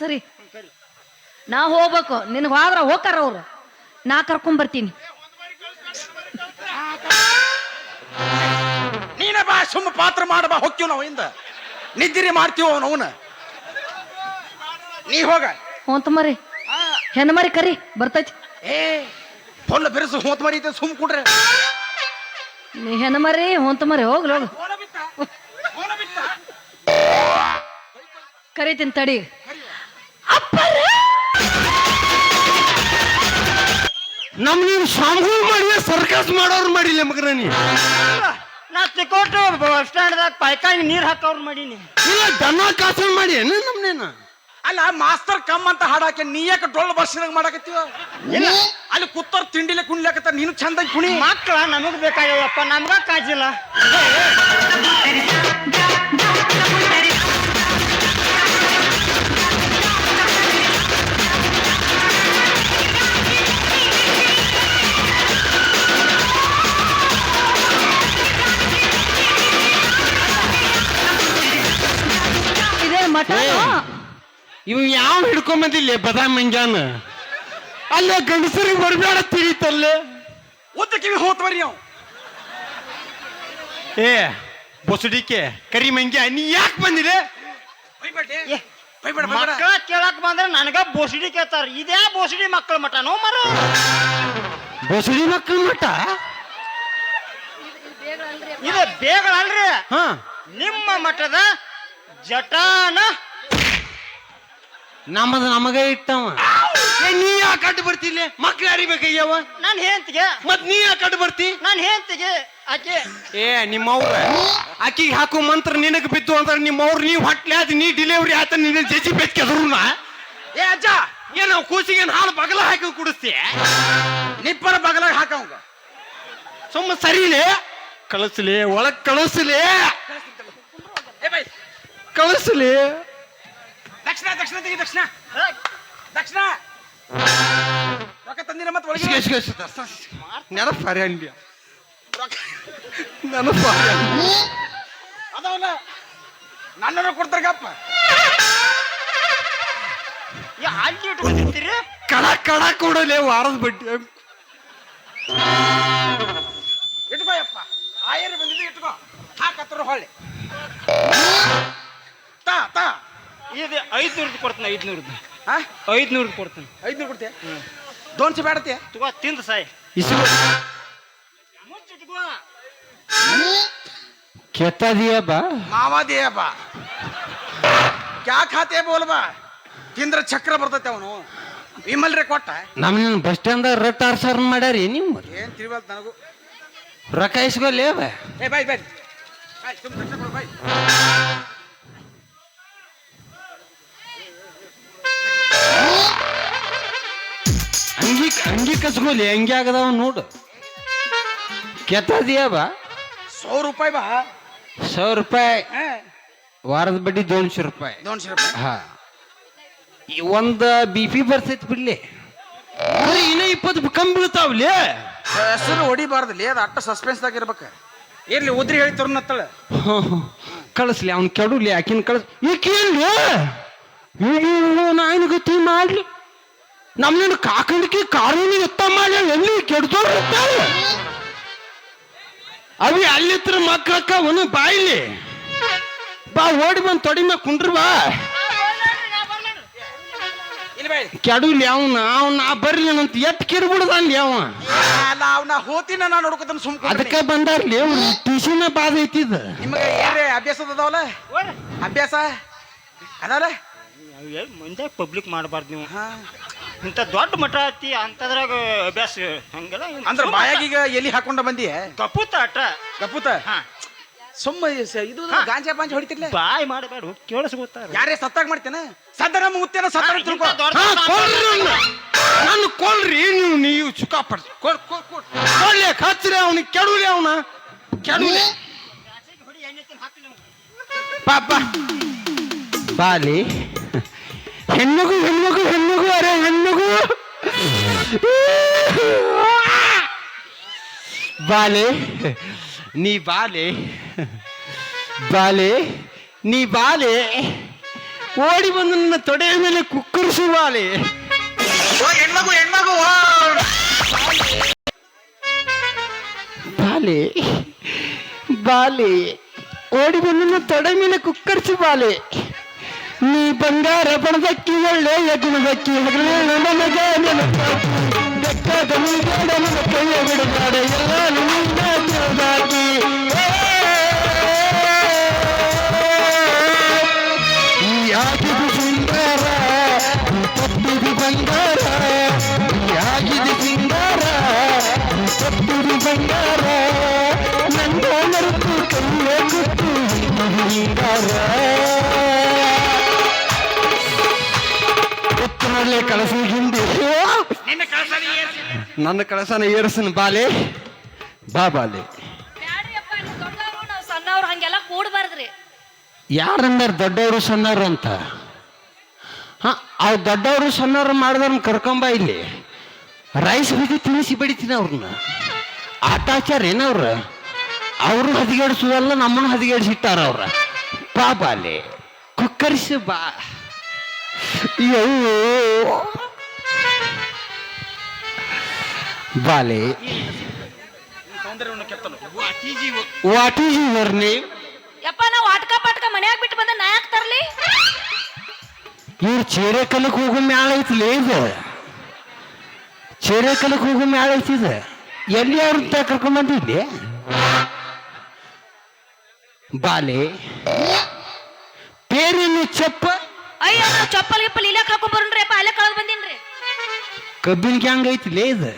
ಸರಿ. ನಾ ಹೋಗ್ಬೇಕು. ನಿನಗೆ ಹೋದ್ರ ಹೋಗ್ತಾರ ಅವ್ರು. ನಾ ಕರ್ಕೊಂಡ್ ಬರ್ತೀನಿ. ನೀನ ಬಾ ಸುಮ್ಮ ಪಾತ್ರ ಮಾಡ ಬಾ ಹೊಕ್ಕಿವ್ ನಾವು ಇಂದ. ನಿದ್ದಿರಿ ಮಾಡ್ತೀವ ಅವನ ನೀ ಹೋಗ. ಹೊಂತ ಮರಿ ಹೆಣ್ಣು ಮರಿ ಕರಿ ಬರ್ತೈತಿ. ಏ ಫುಲ್ ಬಿರುಸು ಹೋತ್ ಮರಿ ಸುಮ್ ಕುಡ್ರೆ. ನೀ ಹೆಣ್ಣು ಮರಿ ಹೊಂತ ಮರಿ ಹೋಗ್ಲಿ ಹೋಗ ಕರಿತೀನಿ ತಡಿ. ನಮ್ ನೀನು ಸ್ವಾಮಿಗಳು ಮಾಡಿದ ಸರ್ಕಸ್ ಮಾಡೋರು ಮಾಡಿಲ್ಲ ಮಗನ ನೀ. ನಾ ತಿಕೋಟು ಬಸ್ ಸ್ಟ್ಯಾಂಡ್ದಾಗ ಪೈಕಾಯಿ ನೀರ್ ಹಾಕೋರ್ ಮಾಡೀನಿ. ಇಲ್ಲ ದನ ಕಾಸನ್ ಮಾಡಿ ಏನು ನಮ್ನೇನ ಅಲ್ಲ ಮಾಸ್ತರ್ ಕಮ್ ಅಂತ ಹಾಡಾಕೆ ನೀ ಯಾಕೆ ಡೊಳ್ಳು ಬರ್ಸಿದಂಗ ಮಾಡಾಕತ್ತೀವ ಇಲ್ಲ ಅಲ್ಲಿ ಕುತ್ತರ್ ತಿಂಡಿಲೆ ಕುಣಿಲಾಕತ್ತ ನೀನು ಚಂದಾಗಿ ಕುಣಿ. ಮಕ್ಕಳ ನಮಗ್ ಬೇಕಾಗ್ಯವಪ್ಪ ನಮ್ಗ ಕಾಜಿಲ್ಲ. ಇವ್ ಯಾವ ಹಿಡ್ಕೊಂಡ್ ಬಂದಿಲ್ಲ ಬದಾಮ್ ಮಂಜಾನ? ಅಲ್ಲೇ ಗಂಡಸರಿಗೆ ಬರಬೇಡ ತಿಳಿತಲ್ಲೇ. ಉದ್ದ ಕಿವಿ ಹೋತ್ ಬರ್ರಿ ಅವ್. ಏ ಬೊಸಡಿಕೆ ಕರಿ ಮಂಗ್ಯ ನೀ ಯಾಕೆ ಬಂದಿದೆ? ಏ, ಮಕ್ಕಳ ಕೇಳಕ್ ಬಂದ್ರೆ ನನಗ ಬೋಸಡಿ ಕೇಳ್ತಾರ. ಇದೇ ಬೋಸಡಿ ಮಕ್ಕಳ ಮಠ ನೋ ಮರ. ಬೊಸಡಿ ಮಕ್ಕಳ ಮಠ? ಇದು ಬೇಗಳಲ್ರಿ. ಹಾ. ನಿಮ್ಮ ಮಠದ ಜಟಾನ ನಮ್ಮದ ನಮಗೆ ಇಟ್ಟವ. ಏ, ನೀ ಯಾಕೆ ಕಟ್ಟು ಬರ್ತಿಲ್ಲ ಮಕ್ಳು ಅರಿಬೇಕಯ್ಯವ ನಾನು ಹೆಂತಿಗೆ ಮತ್ ನೀ ಯಾಕೆ ಕಟ್ಟು ಬರ್ತಿ? ನಾನು ಹೆಂತಿಗೆ ಆಕೆ. ಏ ನಿಮ್ಮವ್ರ ಆಕಿಗೆ ಹಾಕೋ ಮಂತ್ರ ನಿನಗೆ ಬಿದ್ದು ಅಂದ್ರೆ ನಿಮ್ಮವ್ರು ನೀವು ಹೊಟ್ಲೆ ಆದ ನೀ ಡಿಲಿವರಿ ಆತ ನಿನ್ನ ಜಜಿ ಬೆಚ್ಕೆದ್ರುನ ಏ ಅಜ್ಜ ಏನು ನಾವು ಕೂಸಿಗೆ ಏನ್ ಹಾಲು ಬಗಲ ಹಾಕಿ ಕುಡಿಸ್ತಿ? ನಿಪ್ಪರ ಬಗಲಾಗ ಹಾಕವಂಗ. ಸುಮ್ಮ ಸರಿಲೇ? ಕಳಿಸ್ಲಿ ಒಳಗ್ ಕಳಿಸ್ಲಿ? ಏ ಬೈ ಕಳಿಸ್ಲಿ? ದಕ್ಷಿಣ ದಕ್ಷಿಣ ತೆಗಿ ದಕ್ಷಿಣ ದಕ್ಷಿಣ ರೊಕ್ಕ ತಂದಿನ ಮತ್ತೆ ಒಳಗೆ ನೆನಪಾರಿ ಅಂದ್ಯ ನೆನಪ ಅದವಲ್ಲ ನನ್ನನ್ನು ಕೊಡ್ತಾರ ಗಪ್ಪ. ಯಾ ಅಲ್ಲಿ ಇಟ್ಕೊಂಡಿರ್ತೀರಿ ಕಡ ಕಡ ಕೊಡಲೇ ವಾರದ ಬಡ್ಡಿ. ಇಟ್ಕೋಯಪ್ಪ ಆಯರ್ ಬಂದಿದ್ದು ಇಟ್ಕೋ. ಹಾಕತ್ರ ಹೊಳ್ಳಿ. ಇದು ಐದ್ನೂರ್ದು ಕೊಡ್ತೀನಿ ಐದ್ನೂರ್ದು ಹಾ ಐದ್ನೂರ್ದು ಕೊಡ್ತೀನಿ. ಐದ್ನೂರು ಕೊಡ್ತೀಯ? ದೋನ್ಸಿ ಬೇಡತ್ತೆ ತಗೋ ತಿಂದು ಸಾಯ್. ಇಸು ಮುಚ್ಚಿಟ್ಕೋ ಕೆತ್ತ ದಿಯಾ ಬಾ ಮಾವಾ ಬಾ ಕ್ಯಾ ಖಾತೆ ಬೋಲ್ ಬಾ ತಿಂದ್ರೆ ಚಕ್ರ ಬರ್ತೈತೆ ಅವನು. ವಿಮಲ್ರೆ ಕೊಟ್ಟ? ನಮ್ಮ ನಮ್ಮನ್ನ ಬಸ್ ಸ್ಟ್ಯಾಂಡ್ ರಟ್ ಸರ್ ಮಾಡ್ಯಾರಿ ನಿಮ್ಮ ಏನು ತಿಳ್ವಲ್ತ್ ನನಗೂ? ರೊಕ್ಕ ಇಸ್ಕೊಲ್ಲೇ ಬಾ ಏ ಬಾಯ್ ಬಾಯ್. ಬಾಯ್ ತುಂಬ ಬಾಯ್. ಅಂಗಿ ಅಂಗಿ ಹೆಂಗೆ ಆಗದವ ನೋಡು. ಕೆತ್ತ ದಿಯಾ ಬಾ ಸಾವಿರ ರೂಪಾಯಿ ಬಾ. ಸಾವಿರ ರೂಪಾಯಿ? ವಾರದ ಬಡ್ಡಿ ದೋನ್ಶೆ ರೂಪಾಯಿ. ದೋನ್ಶೆ ರೂಪಾಯಿ. ಹಾ. ಈ ಒಂದ ಬಿ ಪಿ ಬರ್ತೈತಿ ಬಿಡ್ಲಿ. ಬರೀ ಇನ್ನ ಇಪ್ಪತ್ತು ಕಮ್ಮಿ ಬೀಳ್ತಾವ್ಲಿ. ಹೆಸರು ಹೊಡಿಬಾರ್ದಲ್ಲಿ ಅದು ಅಟ್ಟ ಸಸ್ಪೆನ್ಸ್ದಾಗ ಇರ್ಬೇಕು. ಇರ್ಲಿ ಉದ್ರಿ ಹೇಳಿ ನತ್ತಳ ಕಳಿಸ್ಲಿ ಅವ್ನು ಕೆಡುಲಿ ಆಕಿನ ಕಳಿಸ್ ಈಕೇನ್ಲಿ? ಅಯ್ಯೋ ನಾನು ಗತಿ ಮಾಡ್ಲಿ? ನಮ್ನ ಕಾಕಂಡಿಕೆ ಕಾನೂನು ಎತ್ತ ಮಾಡಿ ಎಲ್ಲಿ ಕೆಡ್ದೋರು ಇರ್ತಾವೆ ಅವಿ ಅಲ್ಲಿತ್ರ ಮಕ್ಕಳಕ್ಕ ಅವನು ಬಾಯಿಲಿ ಬಾ ಓಡಿ ಬಂದ್ ತೊಡಿ ಮ್ಯಾಗ ಕುಂಡ್ರ ಬಾ. ಕೆಡುಲಿ ಅವನ ಅವ್ನ ಬರ್ಲಿ ಅಂತ ಎಟ್ ಕಿರ್ಬಿಡ್ದಲ್ಲಿ ಅವ. ಅಲ್ಲ ಅವ್ನ ಹೋತಿನ ನಾ ನೋಡ್ಕೊತಾನ ಸುಮ್ ಅದಕ್ಕೆ ಬಂದಾರ್ಲಿ ಟ್ಯೂಷನ್ ಬಾದ ಐತಿದ ನಿಮಗೆ ಏನ್ರಿ ಅಭ್ಯಾಸ ಅದಾವಲ್ಲ? ಅಭ್ಯಾಸ? ಅದಲ್ಲ ಮಂಜ ಪಬ್ಲಿಕ್ ಮಾಡಬಾರ್ದು ನೀವು. ಹಾ. ಇಂಥ ದೊಡ್ಡ ಮಠ ಐತಿ ಅಂತದ್ರಾಗ ಅಭ್ಯಾಸ ಹಂಗಲ್ಲ ಅಂದ್ರ ಬಾಯಾಗೀಗ ಎಲ್ಲಿ ಹಾಕೊಂಡ ಬಂದಿ ಕಪೂತ ಆಟ ಕಪೂತ ಹಾ. ಸುಮ್ಮ ಸ- ಇದು ಗಾಂಜಾ ಪಾಂಜ ಹೊಡಿತಿರ್ಲೆ? ಬಾಯ್ ಮಾಡಬೇಡ ಕೇಳಿಸ್ಕೊತಾರ ಯಾರೇ ಸತ್ತಾಗ ಮಾಡ್ತೇನ? ನಮ್ಮ ಮುತ್ತೇನ ತಿಳ್ಕೊ. ಹಾ, ಕೊಲ್ರಿ ಅವ್ನ. ನೀವು ನೀವು ಸುಖ ಪಡ್ಸಿ. ಕೊಲ್ ಕೊಡ್ಲಿ ಹಚ್ಚ್ರಿ ಅವನಿಗೆ ಕೆಡುಲಿ ಅವನ. ಕೆಡುಲಿ. ಪಾಪ. ಬಾಲಿ. ಹೆಣ್ಮಗು ಹೆಣ್ಮಗು ಹೆಣ್ಮಗು ಅರೆ ಹೆಣ್ಮಗು ಬಾಲೆ ನೀ ಬಾಲೆ ಬಾಲೆ ನೀ ಬಾಲೆ ಓಡಿ ಬಂದು ನನ್ನ ತೊಡೆಯ ಮೇಲೆ ಕುಕ್ಕರಿಸಿ ಬಾಲೆ ಓ ಹೆಣ್ಮಗು ಹೆಣ್ಮಗು ಓ. ಬಾಲೆ ಬಾಲೆ ಓಡಿ ಬಂದು ನನ್ನ ತೊಡೆ ಮೇಲೆ ಕುಕ್ಕರಿಸಿ ಬಾಲೆ ನೀ ಬಂಗಾರ ಬಣದಕ್ಕಿ, ಒಳ್ಳೆ ಯಜ್ಞದಕ್ಕಿ ನನಗೆ ಬೆಟ್ಟದ ಮುಳುಗಾಡ ನನ್ನ ಕೈಯ ಬಿಡಬೇಡ ಎಲ್ಲ ನಿನ್ನ ಸುಂದರ ಬಂಗಾರ. ನಿನ್ನ ಕಳಸನ. ನನ್ನ ಕಳಸನ ಏರಿಸನ ಬಾಲೆ. ಬಾ ಬಾಲೆ. ಯಾರಂದ್ರ ದೊಡ್ಡವರು ನಾವು ಸಣ್ಣವ್ರು ಹಂಗೆಲ್ಲ ಕೂಡಬಾರ್ದ್ರಿ. ಯಾರಂದಾರ ದೊಡ್ಡವರು ಸಣ್ಣವರು ಅಂತ? ಹಾ ಅವ್ ದೊಡ್ಡವರು ಸಣ್ಣವ್ರು ಮಾಡಿದವ್ರನ್ನ ಕರ್ಕೊಂಬ ಇಲ್ಲಿ. ರೈಸ್ ಬೀದಿ ತಿನಿಸಿ ಬಿಡಿತೀನಿ ಅವ್ರನ್ನ. ಆಟಾಚಾರ ಏನವ್ರ? ಅವರು ಹದಿಗೆಡ್ಸೋದಲ್ಲ ನಮ್ಮನ್ನು ಹದಿಗೇಡಿಸಿಟ್ಟಾರ ಅವ್ರ ಬಾ ಬಾಲೆ. ಕುಕ್ಕರಿಸಿ ಬಾ. ಬಾಲೆ. ವಾಟ್ ಈಸ್ ಯುವರ್ ನೇಮ್ ಯಪ್ಪ ನಾವು ಆಟಕ ಪಾಟ್ಕ ಮನ್ಯಾಗ ಬಿಟ್ಟು ಬಂದ ನಾ ಯಾಕೆ ತರ್ಲಿ? ಇವ್ರು ಚೇರೆ ಕಲಕ್ಕೆ ಹೋಗೋ ಮ್ಯಾಳ ಐತಿಲೇ ಇದು. ಚೇರೆ ಕಲಕ್ಕೆ ಹೋಗೋ ಮ್ಯಾಳ ಐತಿ ಇದು. ಎಲ್ಲಿ ಅವ್ರ ಕರ್ಕೊಂಡ್ಬಂದಿದ್ದೆ ಬಾಲೆ. ಕಬ್ಬಿನ ಗ್ಯಾಂಗ್ ಐತಿಲೇ ಇದು?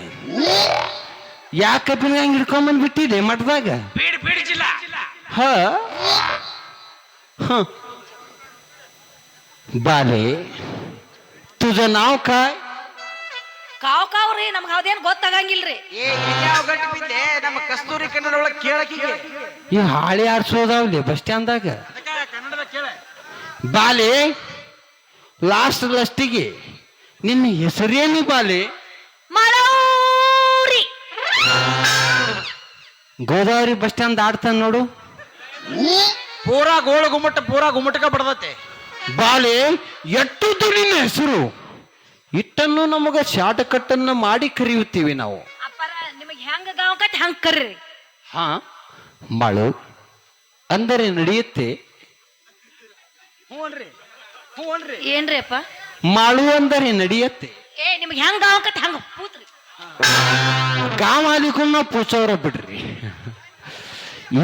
ಯಾ ಕಬ್ಬಿನ ಗ್ಯಾಂಗ್ ಹಿಡ್ಕೊಂಬಂದ್ ಬಿಟ್ಟಿದೆ ಮಠದಾಗ? ಬೀಡ್ ಬೀಡ್ ಜಿಲ್ಲಾ. ಹ? ಬಾಲೆ ತುಜ ನಾವ್ ಕಾಯ್. ಕಾವ್ ಕಾವ್ರಿ ನಮ್ಗೆ ಅದೇನ್ ಗೊತ್ತಾಗಂಗಿಲ್ರಿ. ಏ ಇಲ್ಯಾವ ನಮ್ಮ ಕಸ್ತೂರಿ ಕನ್ನಡ ಒಳಗೆ ಕೇಳಕ್ಕೆ ಈ ಹಾಳೆ ಆಡ್ಸೋದಾವ್ಲಿ ಬಸ್ ಸ್ಟ್ಯಾಂಡ್ದಾಗ? ಕನ್ನಡದ ಬಾಲೆ ಲಾಸ್ಟ್ ಲಸ್ಟಿಗೆ ನಿನ್ನ ಹೆಸರೇನು ಬಾಲೆ? ಮಳೂರಿ. ಗೋದಾವರಿ ಬಸ್ ಸ್ಟ್ಯಾಂಡ್ ಆಡ್ತಾನ ನೋಡು. ಪೂರಾ ಗೋಳ ಗುಮ್ಮಟ ಪೂರಾ ಗುಮ್ಮಟಕ ಬಡದತ್ತೆ ಬಾಲೆ ಎಟ್ಟುದು ನಿನ್ನ ಹೆಸರು? ಇಟ್ಟನ್ನು ನಮಗ ಶಾರ್ಟ್ ಅನ್ನ ಮಾಡಿ ಕರೆಯುತ್ತೀವಿ ನಾವು. ಅಪ್ಪರ ನಿಮಗೆ ಹೆಂಗ ಗಾವಕತ್ ಹಂಗ್ ಕರ್ರಿ. ಹಾ ಮಾಳು ಅಂದರೆ ನಡೆಯುತ್ತೆ. ಏನ್ರಿ ಅಪ್ಪ? ಮಾಳು ಅಂದರೆ ನಡೆಯತ್ತೆ. ಏ ನಿಮ್ಗೆ ಹೆಂಗ್ ಗಾವಕತ್? ಹಂಗ ಪೂತ್ರಿ ಗಾಮಾಲಿಕನ್ನ ಪೂಚವ್ರ ಬಿಡ್ರಿ.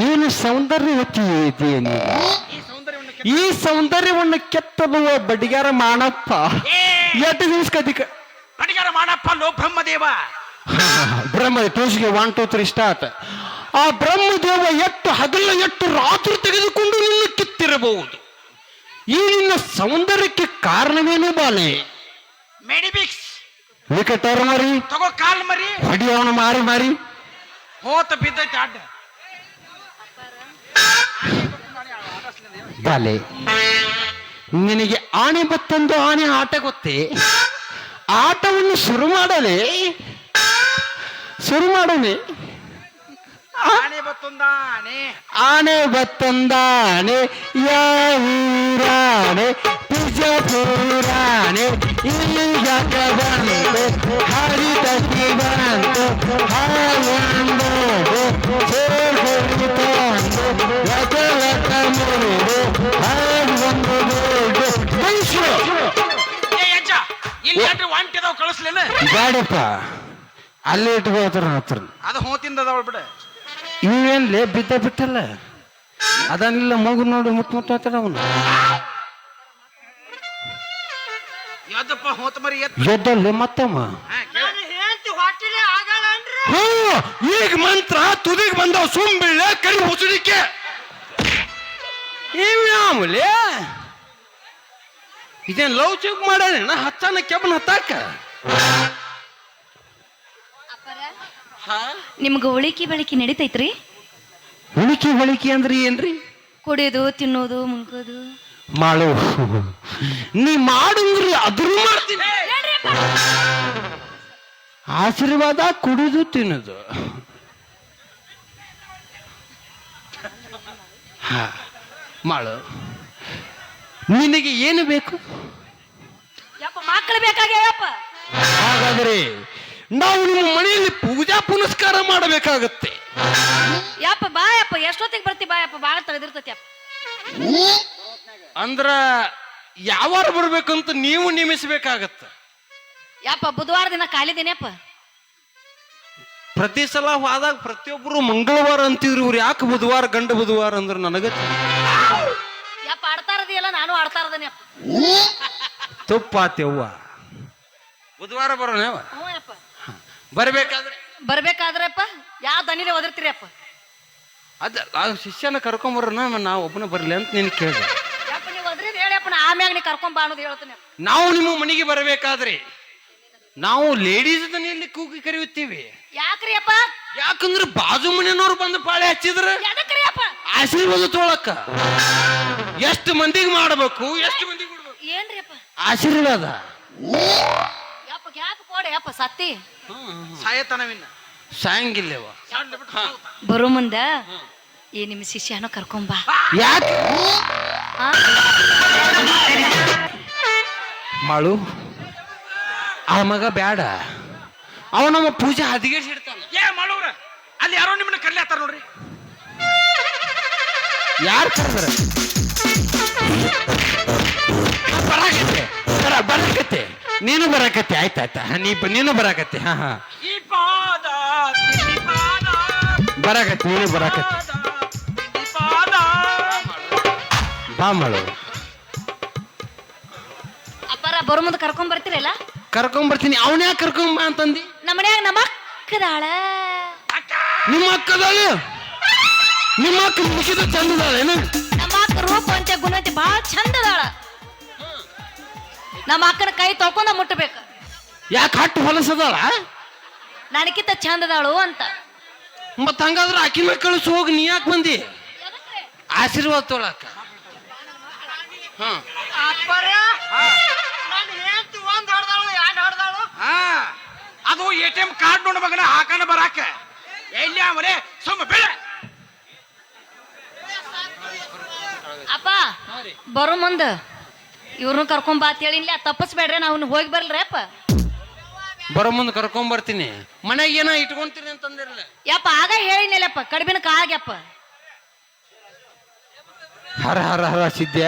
ಏನು ಸೌಂದರ್ಯವತಿ ಇದೆ ನೀವು? ಈ ಸೌಂದರ್ಯವನ್ನು ಕೆತ್ತಲುವ ಬಡಿಗಾರ ಮಾಣಪ್ಪ ಎಟ್ಟು ದಿವಸ ಕದಿಕ ಬಡಿಗಾರ ಮಾಡಪ್ಪ ಲೋ ಬ್ರಹ್ಮದೇವ. ಬ್ರಹ್ಮ ಟೂಸ್ಗೆ ಒನ್ ಟೂ ತ್ರೀ ಸ್ಟಾರ್ಟ್ ಆ ಬ್ರಹ್ಮದೇವ ಎಟ್ಟು ಹಗಲು ಎಟ್ಟು ರಾತ್ರಿ ತೆಗೆದುಕೊಂಡು ನಿನ್ನ ಕಿತ್ತಿರಬಹುದು. ಈ ನಿನ್ನ ಸೌಂದರ್ಯಕ್ಕೆ ಕಾರಣವೇನು ಬಾಲೆ? ಮೆಡಿಬಿಕ್ಸ್. ವಿಕೆಟರ್ ಮಾರಿ ತಗೋ ಕಾಲ್ ಮರಿ. ಹೊಡಿಯವನ ಮಾರಿ ಮಾರಿ. ಹೋತ ಬಿದ್ದೈತೆ ಅಡ್ಡ. ಬಾಲೆ ನಿನಗೆ ಆನೆ ಬತ್ತೊಂದು ಆನೆ ಆಟ ಗೊತ್ತೇ? ಆಟವನ್ನು ಶುರು ಮಾಡಲೇ ಶುರು ಮಾಡೋಣ ಆನೆ ಬತ್ತೊಂದ ಆನೆ ಆನೆ ಬತ್ತೊಂದಾನೆ ಯಾವೂರಾನೆ ಬಿಜಾಪುರಾನೆ ಈಗ ಬಂತು ಹರಿತಕ್ಕೆ ಬಂತು ಹಾಲೊಂದು ಸೇರ್ಕೊಂಡು ಎದಲಕ ಮುರಿದು ಹಾಲೊಂದು ದೊಡ್ಡ ಮನುಷ್ಯ ಏ ಅಜ್ಜ ಇಲ್ಲಿ ಅಡ್ಡ ವಾಂಟಿದಾವ್ ಕಳಿಸ್ಲೇನ ಬೇಡಪ್ಪ ಅಲ್ಲೇ ಇಟ್ಕೋತಾರ ಹತ್ರ ಅದು ಹೋತಿಂದದವಳ ಬಿಡ ಇವೇನ್ಲೇ ಬಿದ್ದ ಬಿಟ್ಟಲ್ಲ. ಅದನ್ನೆಲ್ಲ ಮಗು ನೋಡಿ ಮುತ್ತು ಮುತ್ತಾತಾರ ಅವನು. ಎದ್ದಲ್ಲೇ ಮತ್ತಮ್ಮ. ಹ್ಞೂ ಈಗ ಮಂತ್ರ ತುದಿಗೆ ಬಂದವ ಸುಂಬಿಳ್ಳೆ ಕರಿ ಹುಸುಡಿಕೆ ಇವ್ಯಾಮಲೆ ಇದೇನ್ ಲವ್ ಚೌಕ್ ಮಾಡ್ಯಾನ? ಹತ್ತಾನ ಕೆಬ್ಬನ ಹತ್ತಾಕ? ನಿಮ್ಗೆ ಉಳಿಕಿ ಬೆಳಿಕಿ ನಡೀತೈತ್ರಿ? ಉಳಿಕೆ ಬಳಿಕೆ ಅಂದ್ರೆ ಏನ್ರಿ? ಕುಡಿಯೋದು ತಿನ್ನೋದು ಮುನ್ಕೋದು ಮಾಡು. ನೀ ಮಾಡಂದ್ರಿ ಅದ್ರ ಮಾಡ್ತೀನಿ. ಆಶೀರ್ವಾದ ಕುಡಿದು ತಿನ್ನೋದು. ಹಾ ಮಾಡು. ನಿನಗೆ ಏನು ಬೇಕು? ಯಪ್ಪ ಮಕ್ಕಳು ಬೇಕಾಗ್ಯಾವಪ್ಪ ಹಾಗಾದರೆ ನಾವು ನಿಮ್ಮ ಮನೆಯಲ್ಲಿ ಪೂಜಾ ಪುನಸ್ಕಾರ ಮಾಡಬೇಕಾಗತ್ತೆ. ಯಪ್ಪ ಬಾಯಪ್ಪ ಎಷ್ಟೊತ್ತಿಗೆ ಬರ್ತಿ ಬಾಯಪ್ಪ? ಬಾಳ ಭಾಳ ಅಪ್ಪ ಅಂದ್ರ ಯಾವಾರ ಬರ್ಬೇಕಂತ ನೀವು ನೇಮಿಸಬೇಕಾಗತ್ತ. ಯಪ್ಪ ಬುಧವಾರ ದಿನ ಖಾಲಿ ದಿನಪ್ಪ ಪ್ರತಿ ಸಲ ಹೋದಾಗ ಪ್ರತಿಯೊಬ್ಬರು ಮಂಗಳವಾರ ಅಂತಿದ್ರು ಇವ್ರು ಯಾಕೆ ಬುಧವಾರ ಗಂಡ ಬುಧವಾರ ಅಂದ್ರೆ ನನಗ ಯಪ್ಪ ಆಡ್ತಾ ಇರೋದಿಲ್ಲ ನಾನು ಆಡ್ತಾ ಇರೋದನಿ ತುಪ್ಪ ತುಪ್ಪಾತೆವ್ವ ಬುಧವಾರ ಬರೋಣ ಹ್ಞೂ ಯಪ್ಪ. ಬರ್ಬೇಕಾದ್ರೆ? ಬರ್ಬೇಕಾದ್ರಪ್ಪ ಯಾವ ದನಿಲೆ ಒದರ್ತೀರಿ ಅಪ್ಪ ಅದ ಆ ಶಿಷ್ಯನ ಕರ್ಕೊಂಬರೋಣ ನಾವು ಒಬ್ಬನ ಬರ್ಲಿ ಅಂತ ನಿನ್ ಕೇಳಿದೆ. ಯಪ್ಪ ನೀವು ಒದ್ರಿದ್ ಹೇಳಪ್ಪ ನಾ ಆಮ್ಯಾಗ ನೀ ಕರ್ಕೊಂಡ್ ಬಾ ಅನ್ನೋದು ಹೇಳ್ತೀನಿ ನಾವು ನಿಮ್ಮ ಮನೆಗೆ ಬರಬೇಕಾದ್ರೆ ನಾವು ಲೇಡೀಸ್ ದನಿಯಲ್ಲಿ ಕೂಗಿ ಕರೆಯುತ್ತೀವಿ. ಯಾಕ್ರಿ ಅಪ್ಪ ಯಾಕಂದ್ರೆ ಬಾಜು ಮನೆಯವ್ರು ಬಂದು ಪಾಳೆ ಹಚ್ಚಿದ್ರ. ಎದಕ್ರಿ ಅಪ್ಪ ಆಶೀರ್ವಾದ ತೊಳಕ. ಎಷ್ಟು ಮಂದಿಗೆ ಮಾಡಬೇಕು ಎಷ್ಟು ಮಂದಿಗೆ ಕೊಡ್ಬೇಕು? ಏನ್ರಿ ಅಪ್ಪ ಆಶೀರ್ವಾದ. ಯಪ್ಪ ಗ್ಯಾಪ್ ಕೊಡಿ ಯಪ್ಪ ಸತ್ತಿ. ಸಾಯತನವಿನ್ನ. ಸಾಯಂಗಿಲ್ಲವ? ಬರೋ ಮುಂದ ಈ ನಿಮ್ಮ ಶಿಷ್ಯನ ಕರ್ಕೊಂಬಾ ಯಾಕೆ? ಆ? ಮಾಳು ಆ ಮಗ ಬ್ಯಾಡ. ಅವ ನಮ್ಮ ಪೂಜೆ ಹದಿಗೆಸಿ ಇಡ್ತಾನ ಏ ಮಾಡೋರ ಅಲ್ಲಿ ಯಾರೋ ನಿಮ್ಮನ್ನ ಕರ್ಲಾತಾರ ನೋಡ್ರಿ. ಯಾರು ಕರೆದ್ರ? ಬರಾಕತ್ತೆ. ಬರ ಬರಾಕತ್ತೆ. ನೀನು ಬರಾಕತ್ತೆ ಆಯ್ತಾಯ್ತಾ? ನೀ ನೀನು ಬರಾಕತ್ತೆ ಹಾ ಹಾ. ಈ ಪಾದ ತಿಂಡಿ ಪಾದ ಬರಾಕತ್ತೆ ನೀನು ಬರಕತ್ತೆ. ಬಾಮಳು ಪಾದ ಬಾ ಮಾಡು ಅಪ್ಪಾರ ಬರೋ ಮುಂದೆ ಕರ್ಕೊಂಡ್ ಬರ್ತೀರಲ್ಲ? ಕರ್ಕೊಂಡ್ ಬರ್ತೀನಿ. ಅವನ್ಯಾ ಬಾ ಅಂತಂದಿ? ನಮ್ಮ ಮನ್ಯಾಗ ನಮ್ಮ ಅಕ್ಕದಾಳ. ನಿಮ್ಮ ಅಕ್ಕದಾಳ? ನಿಮ್ಮ ಅಕ್ಕ ಮುಗಿದ ಚಂದದಾಳೇನು? ನಮ್ಮ ಅಕ್ಕ ರೂಪ ಅಂತ ಗುಣವಂತಿ ಭಾಳ ಚಂದ ಅದಾಳ ನಮ್ಮ ಅಕ್ಕನ ಕೈ ತೊಳ್ಕೊಂಡ ಮುಟ್ಟಬೇಕು. ಯಾಕೆ ಹಟ್ಟು ಹೊಲಸದಾಳ ನನಗಿಂತ ಚಂದದಾಳು ಅಂತ. ಮತ್ತ ಹಂಗಾದ್ರೆ ಆಕಿನ ಕಳಿಸಿ ಹೋಗಿ ನೀ ಯಾಕೆ ಬಂದಿ? ಆಶೀರ್ವಾದ ತೊಳಕ. ಹಾ ಅಪ್ಪರ ನನ್ನ ಹೆಂಡತಿ ಒಂದ್ ಹೊಡೆದಾಳು ಎರಡು ಹೊಡೆದಾಳು. ಹಾ. ಅದು ಎ ಟಿ ಎಂ ಕಾರ್ಡ್ ನೋಡ ಮಗನ ಹಾಕನ ಬರಾಕ. ಎಲ್ಲಿ ಅವರೇ ಸುಮ್ಮ ಬೇಡ. ಅಪ್ಪ ಬರೋ ಮುಂದ. ಇವ್ರನ್ನ ಕರ್ಕೊಂಡ್ ಬಾ ಅಂತ ಹೇಳಿನ್ಲ ತಪ್ಪಸ್ಬೇಡ್ರಿ ನಾವು ಹೋಗಿ ಬರ್ಲ್ರಿ ಅಪ್ಪ ಬರೋ ಮುಂದೆ ಕರ್ಕೊಂಡ್ ಬರ್ತೀನಿ. ಮನೆಗೆ ಏನೋ ಇಟ್ಕೊಂತೀನಿ ಅಂತಂದಿರಲ್ಲ ಯಪ್ಪ ಆಗ ಹೇಳಿನಲ್ಲಪ್ಪ ಕಡಿಮೆನ ಕಾಗ್ಯಪ್ಪ ಹರ ಹರ ಹರ ಸಿದ್ಯ.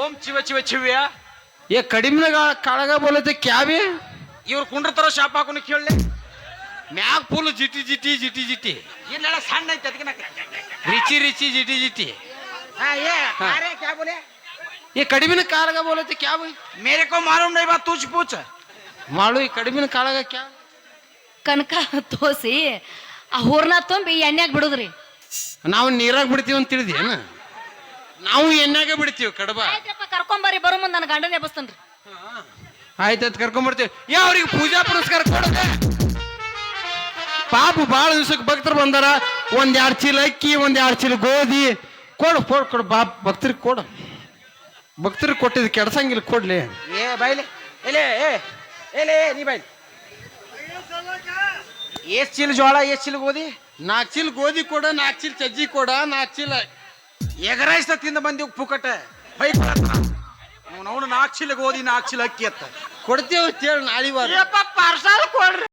ಓಂ ಚಿವ ಚಿವ ಚಿವ್ಯ ಏ ಕಡಿಮೆ ಕಾಳಗ ಬೋಲತೆ ಕ್ಯಾವಿ? ಇವ್ರು ತರ ಶಾಪ್ ಹಾಕೊಂಡು ಕೇಳಲೆ. ಮ್ಯಾಗ ಫುಲ್ ಜಿಟಿ ಜಿಟಿ ಜಿಟಿ ಜಿಟಿ. ಏನೆಲ್ಲ ಸಣ್ಣ ಐತೆ ಅದಕ್ಕೆ ರಿಚಿ ರಿಚಿ ಜಿಟಿ ಜಿಟಿ. ಹಾ ಏ ಅರೆ ಈ ಕಡಿಮಿನ ಕಾಲಾಗ ಬೋಲತಿ ಕ್ಯಾ ಮೇರೆ ಕೋ ಮಾಲೂಮ್ ನೈ ಬಾ ತುಚ್ ಪೂಚ್. ಮಾಡು ಈ ಕಡಿಮಿನ ಕಾಲಾಗ ಕ್ಯಾ ಕನಕ ತೋಸಿ ಆ ಹೂರ್ನ ತುಂಬಿ ಎಣ್ಣೆಗೆ ಬಿಡುದ್ರಿ. ನಾವು ನೀರಾಗ ಬಿಡ್ತೀವಿ ಅಂತ ತಿಳಿದೇನ ನಾವು ಎಣ್ಣಾಗ ಬಿಡ್ತೀವಿ ಕಡಬ. ಆಯ್ತಪ್ಪ ಕರ್ಕೊಂಬರ್ರಿ ಬರೋ ಮುಂದೆ ನನ್ನ ಗಂಡನ ಎಬ್ಬಸ್ತನ್ರಿ. ಆಯ್ತಾಯ್ತು ಕರ್ಕೊಂಡ್ಬರ್ತೀವಿ ಯಾ ಅವ್ರಿಗೆ ಪೂಜಾ ಪುರಸ್ಕಾರ ಕೊಡದೆ. ಪಾಪು ಭಾಳ ದಿವಸಕ್ಕೆ ಭಕ್ತರು ಬಂದಾರ. ಒಂದ್ ಎರಡು ಚೀಲ ಅಕ್ಕಿ ಒಂದ್ ಎರಡು ಚೀಲ ಗೋಧಿ. ಕೊಡು ಕೊಡು ಕೊಡು ಬಾ ಭಕ್ತರಿಗೆ ಕೊಡು. ಭಕ್ತರಿಗೆ ಕೊಟ್ಟಿದ್ದು ಕೆಡ್ಸಂಗಿಲ್ಲ ಕೊಡ್ಲಿ. ಏ ಬೈಲಿ ಎಲೆ ಏ ಎಲೆ ನೀ ಬೈಲಿ ಎಷ್ಟು ಚೀಲ ಜೋಳ ಎಷ್ಟು ಚೀಲ ಗೋಧಿ ನಾಲ್ಕು ಚೀಲ ಗೋಧಿ ಕೊಡ ನಾಲ್ಕು ಚೀಲ ಸಜ್ಜಿ ಕೊಡ ನಾಲ್ಕು ಚೀಲ ಎಗರೈಸ್ತ ತಿಂದ ಬಂದಿ ಪುಕಟ. ಬೈ ಅವನು ನಾಲ್ಕು ಚೀಲ ಗೋಧಿ ನಾಲ್ಕು ಚೀಲ ಅಕ್ಕಿ ಅತ್ತ. ಕೊಡ್ತೇವೆ ಅಂತೇಳಿ ನಾಳೆ ವಾರ. ಯಪ್ಪ ಪಾರ್ಸಲ್ ಕೊಡ್ರಿ.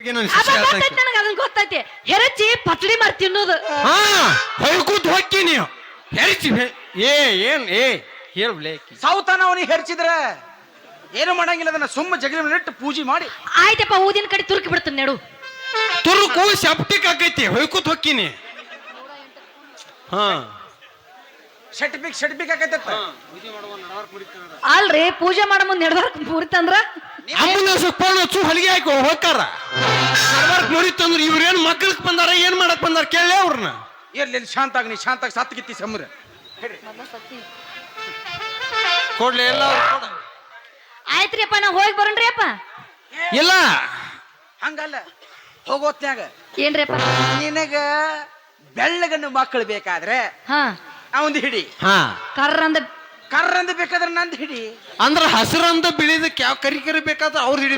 ನನ್ ಶಿಷ್ಯ ಅಪ್ಪ ಹೇಳ್ತಾ ಗೊತ್ತೈತಿ ನನಗೆ ಅದನ್ನ ಗೊತ್ತೈತಿ. ಹೆರಚಿ ಪತ್ಲಿ ಮಾಡಿ ತಿನ್ನೋದು. ಹಾ ಹೊಯ್ಕೂತ್ ಹೊಕ್ಕಿ ನೀವು ಹೆರಿಚಿ ಹೆ- ಏ ಏನ್ ಏ. ಹೇಳ್ಬಿಳೆ ಸೌತನ ಅವನಿಗೆ ಹೆರ್ಚಿದ್ರ ಏನು ಮಾಡಂಗಿಲ್ಲ ಅದನ್ನ ಸುಮ್ಮ ಜಗಲಿ ಇಟ್ಟು ಪೂಜೆ ಮಾಡಿ. ಆಯ್ತಪ್ಪ ಊದಿನ ಕಡೆ ತುರುಕಿ ಬಿಡ್ತೀನಿ ನೆಡು. ತುರುಕು ಸೆಪ್ಟಿಕ್ ಆಕೈತಿ ಹೊಯ್ಕೂತ್ ಹೊಕ್ಕಿನಿ. ಹಾ. ಶಟ್ಪಿಕ್ ಶಟ್ಪಿಕ್ ಆಕೈತೆ ಅಲ್ರಿ ಪೂಜೆ ಮಾಡೋ ಮುಂದೆ ನೆಡ್ಬಾರ್ಕ್ ಮುರಿತಂದ್ರ? ಆಂಬುಲೆನ್ಸ್ ಫೋನ್ ಹಚ್ಚು ಹೊಲಿಗೆ ಹಾಕಿ ಹೋಗ್ತಾರ ನಡ್ಬಾರ್ಕ್ ಮುರಿತಂದ್ರ ಇವ್ರೇನ್ ಮಕ್ಕಳಿಗೆ ಬಂದಾರ ಏನ್ ಮಾಡಕ್ ಬಂದಾರ ಕೇಳಿ ಅವ್ರನ್ನ ಇರ್ಲಿ ಇರ್ಲಿ, ಶಾಂತ ಆಗ್ನಿ ನೀ ಶಾಂತ ಆಗಿ ಸತ್ತು ಗಿತ್ತಿ ಸಮರ ಕೊಡ್ಲಿ ಎಲ್ಲ ಅವ್ರ್ ಕೊಡ. ಆಯ್ತ್ರಿ ಅಪ್ಪ ನಾ ಹೋಗಿ ಬರೋಣ್ರಿ ಅಪ್ಪ ಇಲ್ಲ. ಹಂಗಲ್ಲ ಹೋಗೋತ್ನ್ಯಾಗ ಏನ್ರಿ ಅಪ್ಪ ನಿನಗ ಬೆಳ್ಳಗನ್ನು ಮಕ್ಕಳು ಬೇಕಾದ್ರೆ ಹಾ. ಅವಂದು ಹಿಡಿ. ಹಾ. ಕರ್ರಂದ ಕರ್ರಂದ ಬೇಕಾದ್ರೆ ನಂದು ಹಿಡಿ. ಅಂದ್ರೆ ಹಸಿರಂದ ಬಿಳಿದಕ್ಕೆ ಯಾವ ಕರಿ ಕರಿ ಬೇಕಾದ್ರೆ ಅವ್ರು ಹಿಡಿ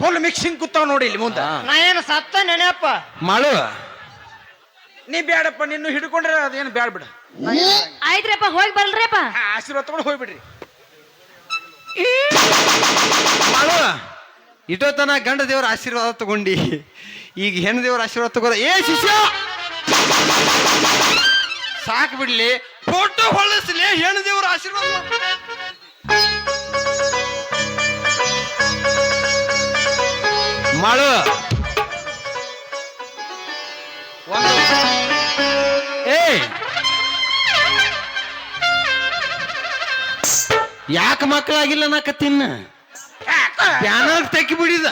ಫುಲ್ ಮಿಕ್ಸಿಂಗ್ ಕೂತಾವ್ ನೋಡಿ ಇಲ್ಲಿ ಮುಂದೆ. ನಾ ಏನು ಸತ್ತ ನೆನೆಯಪ್ಪ. ಮಾಡು. ನೀ ಬೇಡಪ್ಪ ನಿನ್ನ ಹಿಡ್ಕೊಂಡ್ರೆ ಅದೇನು ಬೇಡ ಬಿಡ. ಆಯ್ತ್ರಿಪ್ಪ ಹೋಗಿ ಬರ್ಲ್ರಿಪ್ಪ. ಹಾ, ಆಶೀರ್ವಾದ ತಗೊಂಡು ಹೋಗ್ಬಿಡ್ರಿ. ಮಾಡು ಇಟೋತನ ಗಂಡ ದೇವರ ಆಶೀರ್ವಾದ ತಗೊಂಡಿ. ಈಗ ಹೆಣ್ಣು ದೇವರ ಆಶೀರ್ವಾದ ತಗೋ ಏ ಶಿಷ್ಯ! ಸಾಕು ಬಿಡ್ಲಿ. ಫೋಟೋ ಹೊಳಸ್ಲಿ ಹೆಣ್ಣು ದೇವರ ಆಶೀರ್ವಾದ ಮಾಡು. ಯಾಕೆ ಮಕ್ಕಳಾಗಿಲ್ಲ ನಾಕತ್ತಿನ್ನ ಬ್ಯಾನರ್ ತೆಕ್ಕಿ ಬಿಡಿದ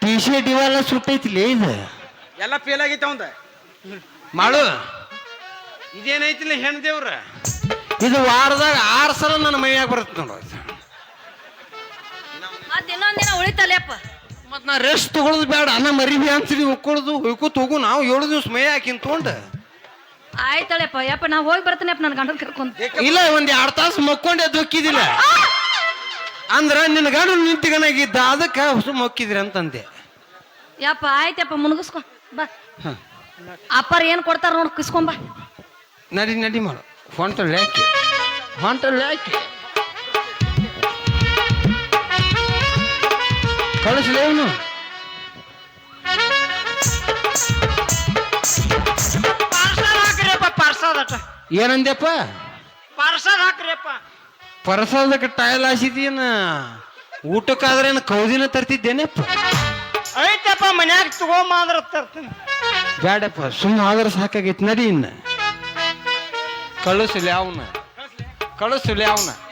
ಟಿ ಶರ್ಟ್ ಇವೆಲ್ಲ ಸುಟ್ಟೈತಿಲೇ ಇದು? ಎಲ್ಲ ಫೇಲ್ ಆಗೈತೆ ಅವಂದ. ಮಾಡು. ಇದೇನೈತಿಲ್ಲ ಹೆಣ್ಣು ದೇವ್ರ ಇದು ವಾರದಾಗ ಆರು ಸಲ ನನ್ನ ಮೈಯಾಗ ಬರುತ್ತೆ ನೋಡು ಮತ್ ಇನ್ನೊಂದಿನ ಉಳಿತಲ್ಲಪ್ಪ ಮತ್ತು ನಾ ರೆಸ್ಟ್ ತಗೊಳ್ಳೋದು ಬೇಡ. ಅನ್ನ ಮರಿಬಿ ಅಂತೀರಿ ಉಕ್ಕೊಳ್ಳೋದು ಉಯ್ಕೋತ ಹೋಗು ನಾವು ಏಳು ದಿವ್ಸ ಮೈ ಹಾಕಿನ್ ತೊಗೊಂಡು ಆಯ್ತಳಪ್ಪ ಯಪ್ಪ ನಾ ಹೋಗಿ ಬರ್ತೀನಪ್ಪ ನನ್ನ ಗಂಡನ ಕರ್ಕೊಂತ ಇಲ್ಲ ಒಂದ್ ಎರಡ್ ತಾಸು ಮಕ್ಕೊಂಡೆ ದುಕ್ಕಿದಿಲ್ಲ. ಅಂದ್ರ ನಿನ್ನ ಗಂಡ ನಿಂತಿಗನಾಗಿದ್ದ ಅದಕ್ಕೆ ಹೊಸ ಮಕ್ಕಿದ್ರಿ ಅಂತಂದೆ. ಯಪ್ಪ ಆಯ್ತಪ್ಪ ಮುನುಗಿಸ್ಕೊ ಬಾ. ಅಪ್ಪಾರ ಏನ್ ಕೊಡ್ತಾರ ನೋಡ್ ಕಿಸ್ಕೊಂಬ ನಡಿ ನಡಿ ಮಾಡು. ಹೊಂಟಲ್ಲಿ ಹಾಕಿ ಹೊಂಟಲ್ಲಿ ಯಾಕೆ? ಕಳಿಸ್ಲೇ ಏನಂದ್ಯಪ್ಪ? ಪಾರ್ಸಲ್ ಹಾಕ್ರಿಯಪ್ಪ. ಪರಸಲ್ದಕ್ಕೆ ಟೈಲ್ ಹಾಸಿದೀನ ಊಟಕ್ಕಾದ್ರೇನು ಕೌದಿನ ತರ್ತಿದ್ದೇನೆಪ್ಪ? ಐತಪ್ಪ ಮನ್ಯಾಗ ತಗೊಂಬ ಅಂದ್ರ ತರ್ತೀನಿ. ಬೇಡಪ್ಪ ಸುಮ್ಮನೆ ಆದ್ರೆ ಸಾಕಾಗೈತಿ ನಡಿ ಇನ್ನ. ಕಳಿಸಲಿ ಅವನ. ಕಳಿಸಲಿ ಅವನ.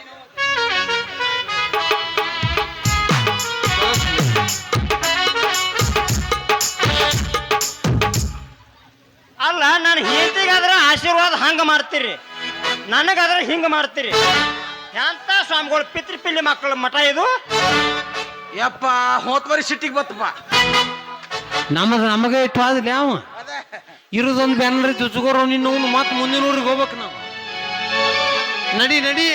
ಅಲ್ಲ ನಾನು ಹೆಂಡತಿಗಾದ್ರೆ ಆಶೀರ್ವಾದ ಹಂಗ ಮಾಡ್ತೀರಿ. ನನಗಾದ್ರೆ ಹಿಂಗ ಮಾಡ್ತೀರಿ. ಎಂತ ಸ್ವಾಮಿಗಳು ಪಿತೃಪಿಲ್ಲಿ ಮಕ್ಕಳ ಮಠ ಇದು? ಯಪ್ಪ ಹೋತ್ವರಿ ಸಿಟ್ಟಿಗೆ ಬತ್ತಪ್ಪ. ನಮಗ ನಮಗೆ ಇಟ್ಟು ಆದ್ಲಿ ಅವ? ಇರೋದೊಂದು ಬ್ಯಾನರ್ ತುಸುಗೋರು ನಿನ್ನ ಮತ್ತೆ ಮುಂದಿನ ಊರಿಗೆ ಹೋಗ್ಬೇಕು ನಾವು. ನಡಿ ನಡಿ.